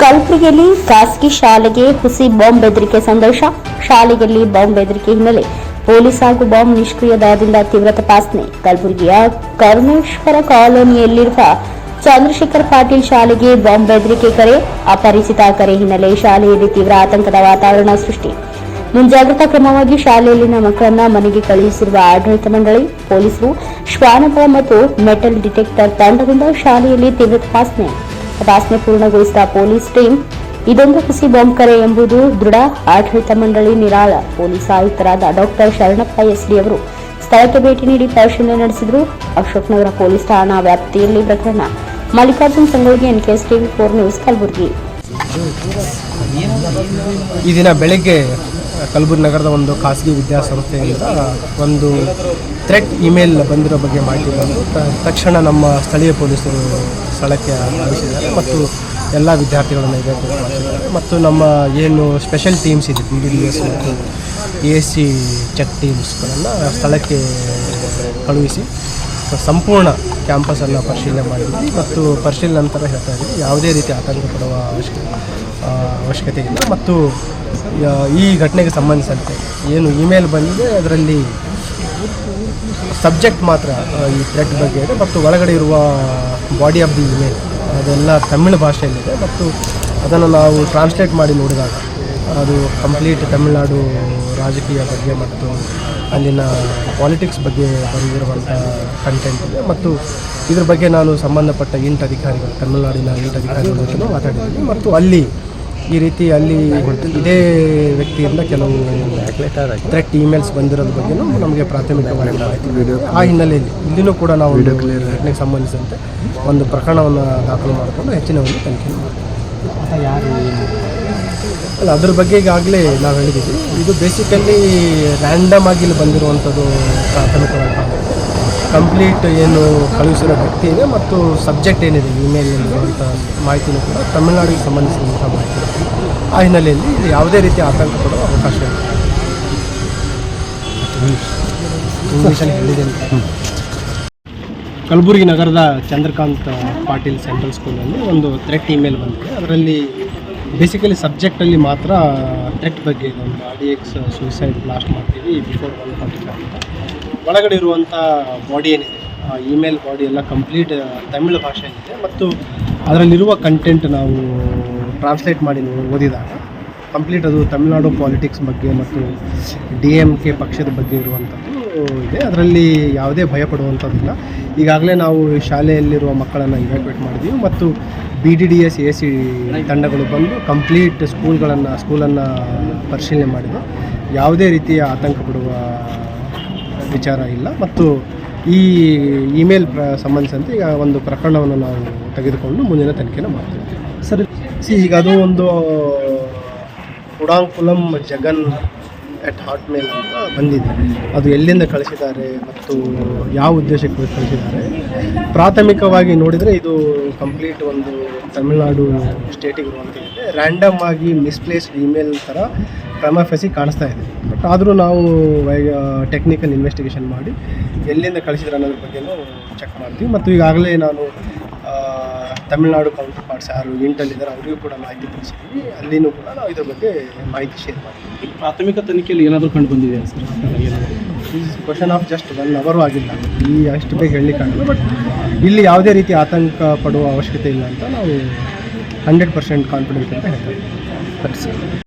ಕಲಬುರಗಿಯಲ್ಲಿ ಖಾಸಗಿ ಶಾಲೆಗೆ ಹುಸಿ ಬಾಂಬ್ ಬೆದರಿಕೆ ಸಂದೇಶ. ಶಾಲೆಯಲ್ಲಿ ಬಾಂಬ್ ಬೆದರಿಕೆ ಹಿನ್ನೆಲೆ ಪೊಲೀಸ್ ಹಾಗೂ ಬಾಂಬ್ ನಿಷ್ಕ್ರಿಯ ದಳದಿಂದ ತೀವ್ರ ತಪಾಸಣೆ. ಕಲಬುರಗಿಯ ಕರ್ಮೇಶ್ವರ ಕಾಲೋನಿಯಲ್ಲಿರುವ ಚಂದ್ರಶೇಖರ್ ಪಾಟೀಲ್ ಶಾಲೆಗೆ ಬಾಂಬ್ ಬೆದರಿಕೆ ಕರೆ, ಅಪರಿಚಿತ ಕರೆ ಹಿನ್ನೆಲೆ ಶಾಲೆಯಲ್ಲಿ ತೀವ್ರ ಆತಂಕದ ವಾತಾವರಣ ಸೃಷ್ಟಿ. ಮುಂಜಾಗ್ರತಾ ಕ್ರಮವಾಗಿ ಶಾಲೆಯಲ್ಲಿನ ಮಕ್ಕಳನ್ನ ಮನೆಗೆ ಕಳುಹಿಸಿರುವ ಆಡಳಿತ ಮಂಡಳಿ, ಪೊಲೀಸರು ಶ್ವಾನದಳ ಮತ್ತು ಮೆಟಲ್ ಡಿಟೆಕ್ಟರ್ ತಂಡದಿಂದ ಶಾಲೆಯಲ್ಲಿ ತೀವ್ರ ತಪಾಸಣೆ. ತಪಾಸಣೆ ಪೂರ್ಣಗೊಳಿಸಿದ ಪೊಲೀಸ್ ಟೀಮ್, ಇದೊಂದು ಹುಸಿ ಬಾಂಬ್ ಕರೆ ಎಂಬುದು ದೃಢ ಆಡಳಿತ ಮಂಡಳಿ ನಿರಾಳ. ಪೊಲೀಸ್ ಆಯುಕ್ತರಾದ ಡಾಕ್ಟರ್ ಶರಣಪ್ಪ ಎಸ್ಡಿ ಅವರು ಸ್ಥಳಕ್ಕೆ ಭೇಟಿ ನೀಡಿ ಪರಿಶೀಲನೆ ನಡೆಸಿದರು. ಅಶೋಕ್ನಗರ ಪೊಲೀಸ್ ಠಾಣಾ ವ್ಯಾಪ್ತಿಯಲ್ಲಿ ಪ್ರಕರಣ. Mallikarjun Sangolli NKS TV four news Kalaburagi. ಈ ದಿನ ಬೆಳಗ್ಗೆ ಕಲಬುರಗಿ ನಗರದ ಒಂದು ಖಾಸಗಿ ವಿದ್ಯಾಸಂಸ್ಥೆಯಿಂದ ಒಂದು ಥ್ರೆಟ್ ಇಮೇಲ್ ಬಂದಿರೋ ಬಗ್ಗೆ ಮಾಹಿತಿ ಬಂದು ತಕ್ಷಣ ನಮ್ಮ ಸ್ಥಳೀಯ ಪೊಲೀಸರು ಸ್ಥಳಕ್ಕೆ ಆಗಮಿಸಿದ್ದಾರೆ ಮತ್ತು ಎಲ್ಲ ವಿದ್ಯಾರ್ಥಿಗಳನ್ನು ಇದೆ ಮತ್ತು ನಮ್ಮ ಏನು ಸ್ಪೆಷಲ್ ಟೀಮ್ಸ್ ಇದೆ, ಪಿ ಡಿ ಎಸ್ ಮತ್ತು ಎ ಸಿ ಚೆಕ್ ಟೀಮ್ಸ್ಗಳನ್ನು ಸ್ಥಳಕ್ಕೆ ಕಳುಹಿಸಿ, ಸಂಪೂರ್ಣ ಕ್ಯಾಂಪಸನ್ನು ಪರಿಶೀಲನೆ ಮಾಡಿದ್ವಿ ಮತ್ತು ಪರಿಶೀಲನೆ ನಂತರ ಹೇಳ್ತಾ ಇದ್ದೀವಿ ಯಾವುದೇ ರೀತಿ ಆತಂಕ ಪಡುವ ಅವಶ್ಯಕ ಅವಶ್ಯಕತೆ ಇಲ್ಲ. ಮತ್ತು ಈ ಘಟನೆಗೆ ಸಂಬಂಧಿಸಿದಂತೆ ಏನು ಇಮೇಲ್ ಬಂದಿದೆ, ಅದರಲ್ಲಿ ಸಬ್ಜೆಕ್ಟ್ ಮಾತ್ರ ಈ ಥ್ರೆಡ್ ಬಗ್ಗೆ ಇದೆ. ಮತ್ತು ಒಳಗಡೆ ಇರುವ ಬಾಡಿ ಆಫ್ ದಿ ಇಮೇಲ್, ಅದೆಲ್ಲ ತಮಿಳು ಭಾಷೆಯಲ್ಲಿದೆ. ಮತ್ತು ಅದನ್ನು ನಾವು ಟ್ರಾನ್ಸ್ಲೇಟ್ ಮಾಡಿ ನೋಡಿದಾಗ ಅದು ಕಂಪ್ಲೀಟ್ ತಮಿಳುನಾಡು ರಾಜಕೀಯ ಬಗ್ಗೆ ಮತ್ತು ಅಲ್ಲಿನ ಪಾಲಿಟಿಕ್ಸ್ ಬಗ್ಗೆ ಬರೆದಿರುವಂಥ ಕಂಟೆಂಟ್ ಇದೆ. ಮತ್ತು ಇದ್ರ ಬಗ್ಗೆ ನಾನು ಸಂಬಂಧಪಟ್ಟ ಇಂಟ್ ಅಧಿಕಾರಿಗಳು ತಮಿಳುನಾಡಿನ ಇಂಟ್ ಅಧಿಕಾರಿಗಳ ಜೊತೆ ಮಾತಾಡಿದ್ದೀನಿ ಮತ್ತು ಅಲ್ಲಿ ಈ ರೀತಿ ಅಲ್ಲಿ ಇದೇ ವ್ಯಕ್ತಿಯಿಂದ ಕೆಲವು ಥ್ರೆಟ್ ಇಮೇಲ್ಸ್ ಬಂದಿರೋದ್ರ ಬಗ್ಗೆನೂ ನಮಗೆ ಪ್ರಾಥಮಿಕವಾಗಿ ಮಾಹಿತಿ. ಆ ಹಿನ್ನೆಲೆಯಲ್ಲಿ ಇಲ್ಲಿನೂ ಕೂಡ ನಾವು ಘಟನೆಗೆ ಸಂಬಂಧಿಸಿದಂತೆ ಒಂದು ಪ್ರಕರಣವನ್ನು ದಾಖಲು ಮಾಡಿಕೊಂಡು ಹೆಚ್ಚಿನ ಒಂದು ತನಿಖೆ ಮಾಡ್ತೀವಿ. ಅಲ್ಲ, ಅದ್ರ ಬಗ್ಗೆ ಈಗಾಗಲೇ ನಾವು ಹೇಳಿದ್ದೀವಿ. ಇದು ಬೇಸಿಕಲಿ ರ್ಯಾಂಡಮ್ ಆಗಿ ಇಲ್ಲಿ ಬಂದಿರುವಂಥದ್ದು ಪ್ರಾಥಮಿಕವಾಗಿ. ಕಂಪ್ಲೀಟ್ ಏನು ಕಳುಹಿಸಿರೋ ವ್ಯಕ್ತಿ ಇದೆ ಮತ್ತು ಸಬ್ಜೆಕ್ಟ್ ಏನಿದೆ ಇಮೇಲ್ ಇರುವಂಥ ಮಾಹಿತಿನೂ ಕೂಡ ತಮಿಳುನಾಡಿಗೆ ಸಂಬಂಧಿಸಿದಂಥ ಮಾಹಿತಿ. ಆ ಹಿನ್ನೆಲೆಯಲ್ಲಿ ಇಲ್ಲಿ ಯಾವುದೇ ರೀತಿ ಆತಂಕ ಕೊಡೋ ಅವಕಾಶ ಇಲ್ಲ. ಕಲಬುರಗಿ ನಗರದ ಚಂದ್ರಕಾಂತ್ ಪಾಟೀಲ್ ಸೆಂಟ್ರಲ್ ಸ್ಕೂಲಲ್ಲಿ ಒಂದು ಥ್ರೆಟ್ ಇಮೇಲ್ ಬಂದಿದೆ. ಅದರಲ್ಲಿ ಬೇಸಿಕಲಿ ಸಬ್ಜೆಕ್ಟಲ್ಲಿ ಮಾತ್ರ ಟೆಟ್ ಬಗ್ಗೆ ನಮ್ಮ ಒಂದು R D X suicide blast ಮಾಡ್ತೀವಿ ಬಿಫೋರ್ ಒನ್ ಫಾರ್ಟಿ ಒಳಗಡೆ ಇರುವಂಥ ಬಾಡಿ ಏನಿದೆ, ಆ ಇಮೇಲ್ ಬಾಡಿ ಎಲ್ಲ ಕಂಪ್ಲೀಟ್ ತಮಿಳು ಭಾಷೆಯಲ್ಲಿದೆ ಮತ್ತು ಅದರಲ್ಲಿರುವ ಕಂಟೆಂಟ್ ನಾವು ಟ್ರಾನ್ಸ್ಲೇಟ್ ಮಾಡಿ ಓದಿದಾಗ ಕಂಪ್ಲೀಟ್ ಅದು ತಮಿಳುನಾಡು ಪಾಲಿಟಿಕ್ಸ್ ಬಗ್ಗೆ ಮತ್ತು ಡಿ ಎಂ ಕೆ ಪಕ್ಷದ ಬಗ್ಗೆ ಇರುವಂಥದ್ದು ಇದೆ. ಅದರಲ್ಲಿ ಯಾವುದೇ ಭಯ ಪಡುವಂಥದ್ದಿಲ್ಲ ಈಗಾಗಲೇ ನಾವು ಶಾಲೆಯಲ್ಲಿರುವ ಮಕ್ಕಳನ್ನು ಇವ್ಯಾಕ್ಯುವೇಟ್ ಮಾಡಿದ್ದೀವಿ ಮತ್ತು B D D S A C ತಂಡಗಳು ಬಂದು ಕಂಪ್ಲೀಟ್ ಸ್ಕೂಲ್ಗಳನ್ನು ಸ್ಕೂಲನ್ನು ಪರಿಶೀಲನೆ ಮಾಡಿದೆ. ಯಾವುದೇ ರೀತಿಯ ಆತಂಕ ಪಡುವ ವಿಚಾರ ಇಲ್ಲ. ಮತ್ತು ಈ ಇಮೇಲ್ ಪ್ರ ಸಂಬಂಧಿಸಿದಂತೆ ಈಗ ಒಂದು ಪ್ರಕರಣವನ್ನು ನಾವು ತೆಗೆದುಕೊಂಡು ಮುಂದಿನ ತನಿಖೆನ ಮಾಡ್ತೀವಿ. ಸರಿ ಸಿ ಈಗ ಅದು ಒಂದು ಉಡಾಂಕುಲಂ ಜಗನ್ ಎಟ್ ಹಾಟ್ ಮೇಲ್ ಅಂತ ಬಂದಿದೆ. ಅದು ಎಲ್ಲಿಂದ ಕಳಿಸಿದ್ದಾರೆ ಮತ್ತು ಯಾವ ಉದ್ದೇಶಕ್ಕೆ ಕಳಿಸಿದ್ದಾರೆ. ಪ್ರಾಥಮಿಕವಾಗಿ ನೋಡಿದರೆ ಇದು ಕಂಪ್ಲೀಟ್ ಒಂದು ತಮಿಳುನಾಡು ಸ್ಟೇಟಿಗೆ ಇರುವಂಥದ್ದಿದೆ ರ್ಯಾಂಡಮ್ ಆಗಿ ಮಿಸ್ಪ್ಲೇಸ್ಡ್ ಇಮೇಲ್ ಥರ ಕ್ರಮ ಫೆಸಿ ಕಾಣಿಸ್ತಾ ಇದೆ. ಬಟ್ ಆದರೂ ನಾವು ಟೆಕ್ನಿಕಲ್ ಇನ್ವೆಸ್ಟಿಗೇಷನ್ ಮಾಡಿ ಎಲ್ಲಿಂದ ಕಳಿಸಿದ್ರೆ ಅನ್ನೋದ್ರ ಬಗ್ಗೆನೂ ಚೆಕ್ ಮಾಡ್ತೀವಿ. ಮತ್ತು ಈಗಾಗಲೇ ನಾನು ತಮಿಳುನಾಡು ಕೌಂಟರ್ ಪಾರ್ಟ್ಸ್ ಯಾರು ಇಂಟಲ್ಲಿದ್ದಾರೆ ಅವರಿಗೂ ಕೂಡ ಮಾಹಿತಿ ತಿಳಿಸಿದ್ವಿ. ಅಲ್ಲಿನೂ ಕೂಡ ನಾವು ಇದ್ರ ಬಗ್ಗೆ ಮಾಹಿತಿ ಶೇರ್ ಮಾಡ್ತೀವಿ ಪ್ರಾಥಮಿಕ ತನಿಖೆಯಲ್ಲಿ ಏನಾದರೂ ಕಂಡು ಬಂದಿದೆಯಾ sir? Question of just one ಅವರು ಆಗಿಲ್ಲ. ಈ ಅಷ್ಟು ಬೇಗ ಹೇಳಲಿಕ್ಕಾಗಲ್ಲ ಬಟ್ ಇಲ್ಲಿ ಯಾವುದೇ ರೀತಿ ಆತಂಕ ಪಡುವ ಅವಶ್ಯಕತೆ ಇಲ್ಲ ಅಂತ ನಾವು ಹಂಡ್ರೆಡ್ ಪರ್ಸೆಂಟ್ ಕಾನ್ಫಿಡೆಂಟ್ ಅಂತ ಹೇಳ್ತೀವಿ